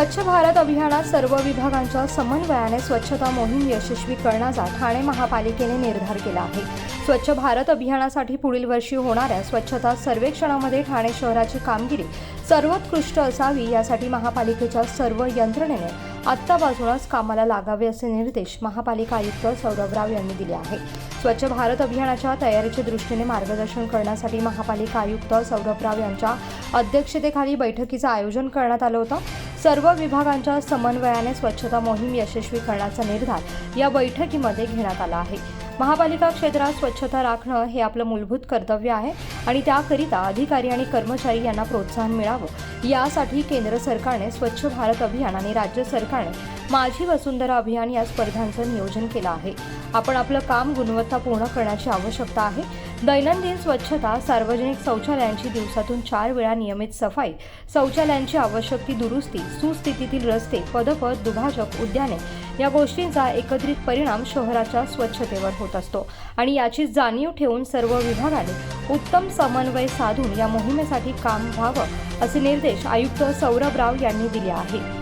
स्वच्छ भारत अभियानात सर्व विभागांच्या समन्वयाने स्वच्छता मोहीम यशस्वी करण्याचा ठाणे महापालिकेने निर्धार केला आहे. स्वच्छ भारत अभियानासाठी पुढील वर्षी होणाऱ्या स्वच्छता सर्वेक्षणामध्ये ठाणे शहराची कामगिरी सर्वोत्कृष्ट असावी यासाठी महापालिकेच्या सर्व यंत्रणेने आत्तापासूनच कामाला लागावे असे निर्देश महापालिका आयुक्त सौरभ राव यांनी दिले आहे. स्वच्छ भारत अभियानाच्या तयारीच्या दृष्टीने मार्गदर्शन करण्यासाठी महापालिका आयुक्त सौरभ राव यांच्या अध्यक्षतेखाली बैठकीचं आयोजन करण्यात आलं होतं. सर्व विभागांच्या समन्वयाने स्वच्छता मोहीम यशस्वी करण्याचा निर्धार या बैठकीमध्ये घेण्यात आला आहे. महापालिका क्षेत्रात स्वच्छता राखणं हे आपलं मूलभूत कर्तव्य आहे. आणि त्याकरिता अधिकारी आणि कर्मचारी यांना प्रोत्साहन मिळावं. यासाठी केंद्र सरकारने स्वच्छ भारत अभियान आणि राज्य सरकारने माझी वसुंधरा अभियान या स्पर्धांचं नियोजन केलं आहे. आपण आपलं काम गुणवत्तापूर्ण करण्याची आवश्यकता आहे. दैनंदिन स्वच्छता सार्वजनिक शौचालयांची दिवसातून चार वेळा नियमित सफाई शौचालयांची आवश्यक ती दुरुस्ती सुस्थितीतील रस्ते पदपथ दुभाजक उद्याने या गोष्टींचा एकत्रित परिणाम शहराच्या स्वच्छतेवर होत असतो. आणि याची जाणीव ठेवून सर्व विभागाने उत्तम समन्वय साधून या मोहिमेसाठी काम व्हावं असे निर्देश आयुक्त सौरभ राव यांनी दिले आहेत.